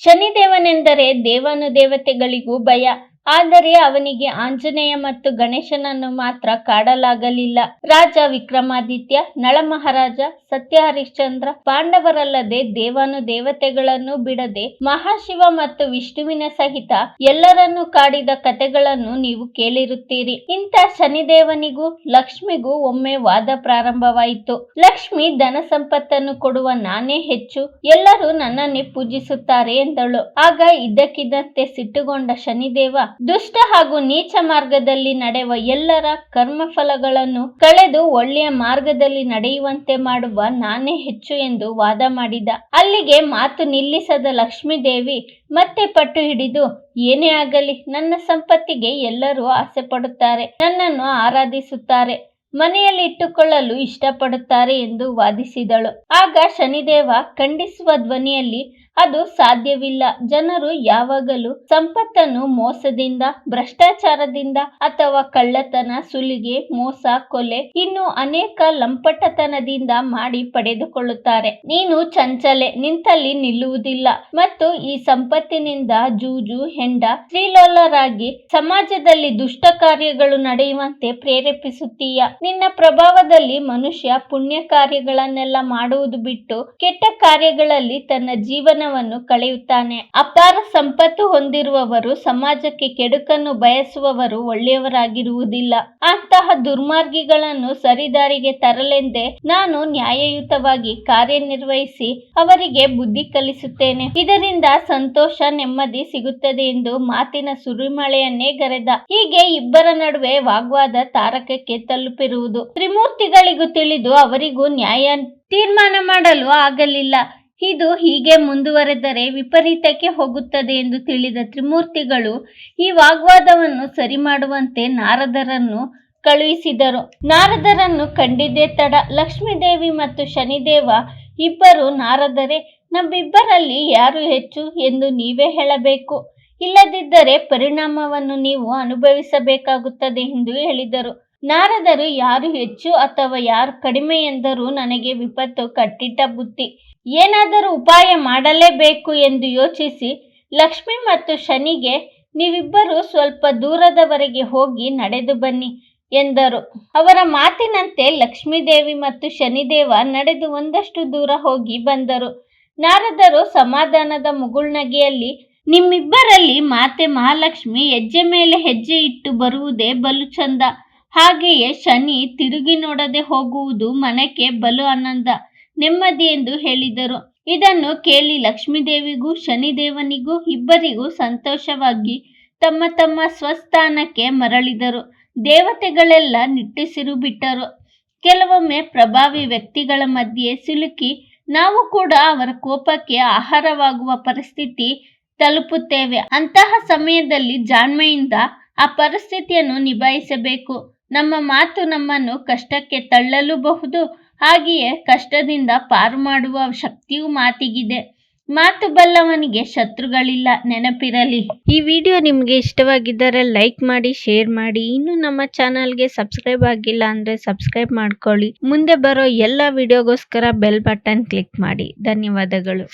ಶನಿದೇವನೆಂದರೆ ದೇವಾನುದೇವತೆಗಳಿಗೂ ಭಯ. ಆದರೆ ಅವನಿಗೆ ಆಂಜನೇಯ ಮತ್ತು ಗಣೇಶನನ್ನು ಮಾತ್ರ ಕಾಡಲಾಗಲಿಲ್ಲ. ರಾಜ ವಿಕ್ರಮಾದಿತ್ಯ ನಳ ಮಹಾರಾಜ ಸತ್ಯ ಹರಿಶ್ಚಂದ್ರ ಪಾಂಡವರಲ್ಲದೆ ದೇವಾನು ದೇವತೆಗಳನ್ನು ಬಿಡದೆ ಮಹಾಶಿವ ಮತ್ತು ವಿಷ್ಣುವಿನ ಸಹಿತ ಎಲ್ಲರನ್ನೂ ಕಾಡಿದ ಕಥೆಗಳನ್ನು ನೀವು ಕೇಳಿರುತ್ತೀರಿ. ಇಂಥ ಶನಿದೇವನಿಗೂ ಲಕ್ಷ್ಮಿಗೂ ಒಮ್ಮೆ ವಾದ ಪ್ರಾರಂಭವಾಯಿತು. ಲಕ್ಷ್ಮಿ ಧನ ಸಂಪತ್ತನ್ನು ಕೊಡುವ ನಾನೇ ಹೆಚ್ಚು, ಎಲ್ಲರೂ ನನ್ನನ್ನೇ ಪೂಜಿಸುತ್ತಾರೆ ಎಂದಳು. ಆಗ ಇದ್ದಕ್ಕಿದ್ದಂತೆ ಸಿಟ್ಟುಗೊಂಡ ಶನಿದೇವ ದುಷ್ಟ ಹಾಗೂ ನೀಚ ಮಾರ್ಗದಲ್ಲಿ ನಡೆಯುವ ಎಲ್ಲರ ಕರ್ಮಫಲಗಳನ್ನು ಕಳೆದು ಒಳ್ಳೆಯ ಮಾರ್ಗದಲ್ಲಿ ನಡೆಯುವಂತೆ ಮಾಡುವ ನಾನೇ ಹೆಚ್ಚು ಎಂದು ವಾದ ಮಾಡಿದ. ಅಲ್ಲಿಗೆ ಮಾತು ನಿಲ್ಲಿಸದ ಲಕ್ಷ್ಮೀದೇವಿ ಮತ್ತೆ ಪಟ್ಟು ಹಿಡಿದು, ಏನೇ ಆಗಲಿ ನನ್ನ ಸಂಪತ್ತಿಗೆ ಎಲ್ಲರೂ ಆಸೆ ಪಡುತ್ತಾರೆ ನನ್ನನ್ನು ಆರಾಧಿಸುತ್ತಾರೆ, ಮನೆಯಲ್ಲಿ ಇಟ್ಟುಕೊಳ್ಳಲು ಇಷ್ಟಪಡುತ್ತಾರೆ ಎಂದು ವಾದಿಸಿದಳು. ಆಗ ಶನಿದೇವ ಖಂಡಿಸುವ ಧ್ವನಿಯಲ್ಲಿ ಅದು ಸಾಧ್ಯವಿಲ್ಲ. ಜನರು ಯಾವಾಗಲೂ ಸಂಪತ್ತನ್ನು ಮೋಸದಿಂದ, ಭ್ರಷ್ಟಾಚಾರದಿಂದ ಅಥವಾ ಕಳ್ಳತನ, ಸುಲಿಗೆ, ಮೋಸ, ಕೊಲೆ ಇನ್ನು ಅನೇಕ ಲಂಪಟತನದಿಂದ ಮಾಡಿ ಪಡೆದುಕೊಳ್ಳುತ್ತಾರೆ. ನೀನು ಚಂಚಲೆ ನಿಂತಲ್ಲಿ ನಿಲ್ಲುವುದಿಲ್ಲ ಮತ್ತು ಈ ಸಂಪತ್ತಿನಿಂದ ಜೂಜು, ಹೆಂಡ ಶ್ರೀಲೋಲರಾಗಿ ಸಮಾಜದಲ್ಲಿ ದುಷ್ಟ ಕಾರ್ಯಗಳು ನಡೆಯುವಂತೆ ಪ್ರೇರೇಪಿಸುತ್ತೀಯ. ನಿನ್ನ ಪ್ರಭಾವದಲ್ಲಿ ಮನುಷ್ಯ ಪುಣ್ಯ ಕಾರ್ಯಗಳನ್ನೆಲ್ಲ ಮಾಡುವುದು ಬಿಟ್ಟು ಕೆಟ್ಟ ಕಾರ್ಯಗಳಲ್ಲಿ ತನ್ನ ಜೀವನವನ್ನು ಕಳೆಯುತ್ತಾನೆ. ಅಪಾರ ಸಂಪತ್ತು ಹೊಂದಿರುವವರು, ಸಮಾಜಕ್ಕೆ ಕೆಡುಕನ್ನು ಬಯಸುವವರು ಒಳ್ಳೆಯವರಾಗಿರುವುದಿಲ್ಲ. ಅಂತಹ ದುರ್ಮಾರ್ಗಿಗಳನ್ನು ಸರಿದಾರಿಗೆ ತರಲೆಂದೇ ನಾನು ನ್ಯಾಯಯುತವಾಗಿ ಕಾರ್ಯನಿರ್ವಹಿಸಿ ಅವರಿಗೆ ಬುದ್ಧಿ ಕಲಿಸುತ್ತೇನೆ. ಇದರಿಂದ ಸಂತೋಷ, ನೆಮ್ಮದಿ ಸಿಗುತ್ತದೆ ಎಂದು ಮಾತಿನ ಸುರಿಮಳೆಯನ್ನೇ ಗರೆದ. ಹೀಗೆ ಇಬ್ಬರ ನಡುವೆ ವಾಗ್ವಾದ ತಾರಕಕ್ಕೆ ತಲುಪಿರುವುದು. ತ್ರಿಮೂರ್ತಿಗಳಿಗೂ ತಿಳಿದು ಅವರಿಗೂ ನ್ಯಾಯ ತೀರ್ಮಾನ ಮಾಡಲು ಆಗಲಿಲ್ಲ. ಇದು ಹೀಗೆ ಮುಂದುವರೆದರೆ ವಿಪರೀತಕ್ಕೆ ಹೋಗುತ್ತದೆ ಎಂದು ತಿಳಿದ ತ್ರಿಮೂರ್ತಿಗಳು ಈ ವಾಗ್ವಾದವನ್ನು ಸರಿ ಮಾಡುವಂತೆ ನಾರದರನ್ನು ಕಳುಹಿಸಿದರು. ನಾರದರನ್ನು ಕಂಡಿದ್ದೇ ತಡ ಲಕ್ಷ್ಮೀದೇವಿ ಮತ್ತು ಶನಿದೇವ ಇಬ್ಬರು ನಾರದರೆ, ನಮ್ಮಿಬ್ಬರಲ್ಲಿ ಯಾರು ಹೆಚ್ಚು ಎಂದು ನೀವೇ ಹೇಳಬೇಕು. ಇಲ್ಲದಿದ್ದರೆ ಪರಿಣಾಮವನ್ನು ನೀವು ಅನುಭವಿಸಬೇಕಾಗುತ್ತದೆ ಎಂದು ಹೇಳಿದರು. ನಾರದರು ಯಾರು ಹೆಚ್ಚು ಅಥವಾ ಯಾರು ಕಡಿಮೆ ಎಂದರೂ ನನಗೆ ವಿಪತ್ತು, ಕಟ್ಟಿಟ್ಟ ಬುತ್ತಿ ಏನಾದರೂ ಉಪಾಯ ಮಾಡಲೇಬೇಕು ಎಂದು ಯೋಚಿಸಿ ಲಕ್ಷ್ಮಿ ಮತ್ತು ಶನಿಗೆ ನೀವಿಬ್ಬರು ಸ್ವಲ್ಪ ದೂರದವರೆಗೆ ಹೋಗಿ ನಡೆದು ಬನ್ನಿ ಎಂದರು. ಅವರ ಮಾತಿನಂತೆ ಲಕ್ಷ್ಮೀದೇವಿ ಮತ್ತು ಶನಿದೇವ ನಡೆದು ಒಂದಷ್ಟು ದೂರ ಹೋಗಿ ಬಂದರು. ನಾರದರು ಸಮಾಧಾನದ ಮುಗುಳ್ನಗೆಯಲ್ಲಿ ನಿಮ್ಮಿಬ್ಬರಲ್ಲಿ ಮಾತೆ ಮಹಾಲಕ್ಷ್ಮಿ ಹೆಜ್ಜೆ ಮೇಲೆ ಹೆಜ್ಜೆ ಇಟ್ಟು ಬರುವುದೇ ಬಲು ಚಂದ. ಹಾಗೆಯೇ ಶನಿ ತಿರುಗಿ ನೋಡದೆ ಹೋಗುವುದು ಮನಕ್ಕೆ ಬಲು ಆನಂದ, ನೆಮ್ಮದಿ ಎಂದು ಹೇಳಿದರು. ಇದನ್ನು ಕೇಳಿ ಲಕ್ಷ್ಮೀದೇವಿಗೂ, ಶನಿದೇವನಿಗೂ ಇಬ್ಬರಿಗೂ ಸಂತೋಷವಾಗಿ ತಮ್ಮ ತಮ್ಮ ಸ್ವಸ್ಥಾನಕ್ಕೆ ಮರಳಿದರು. ದೇವತೆಗಳೆಲ್ಲ ನಿಟ್ಟುಸಿರು ಬಿಟ್ಟರು. ಕೆಲವೊಮ್ಮೆ ಪ್ರಭಾವಿ ವ್ಯಕ್ತಿಗಳ ಮಧ್ಯೆ ಸಿಲುಕಿ, ನಾವು ಕೂಡ ಅವರ ಕೋಪಕ್ಕೆ ಆಹಾರವಾಗುವ ಪರಿಸ್ಥಿತಿ ತಲುಪುತ್ತೇವೆ. ಅಂತಹ ಸಮಯದಲ್ಲಿ ಜಾಣ್ಮೆಯಿಂದ ಆ ಪರಿಸ್ಥಿತಿಯನ್ನು ನಿಭಾಯಿಸಬೇಕು. ನಮ್ಮ ಮಾತು ನಮ್ಮನ್ನು ಕಷ್ಟಕ್ಕೆ ತಳ್ಳಲೂಬಹುದು. ಹಾಗೆಯೇ ಕಷ್ಟದಿಂದ ಪಾರು ಮಾಡುವ ಶಕ್ತಿಯೂ ಮಾತಿಗಿದೆ. ಮಾತು ಬಲ್ಲವನಿಗೆ ಶತ್ರುಗಳಿಲ್ಲ, ನೆನಪಿರಲಿ. ಈ ವಿಡಿಯೋ ನಿಮಗೆ ಇಷ್ಟವಾಗಿದ್ದರೆ ಲೈಕ್ ಮಾಡಿ, ಶೇರ್ ಮಾಡಿ. ಇನ್ನು ನಮ್ಮ ಚಾನಲ್ಗೆ ಸಬ್ಸ್ಕ್ರೈಬ್ ಆಗಿಲ್ಲ ಅಂದರೆ ಸಬ್ಸ್ಕ್ರೈಬ್ ಮಾಡ್ಕೊಳ್ಳಿ. ಮುಂದೆ ಬರೋ ಎಲ್ಲ ವಿಡಿಯೋಗೋಸ್ಕರ ಬೆಲ್ ಬಟನ್ ಕ್ಲಿಕ್ ಮಾಡಿ. ಧನ್ಯವಾದಗಳು.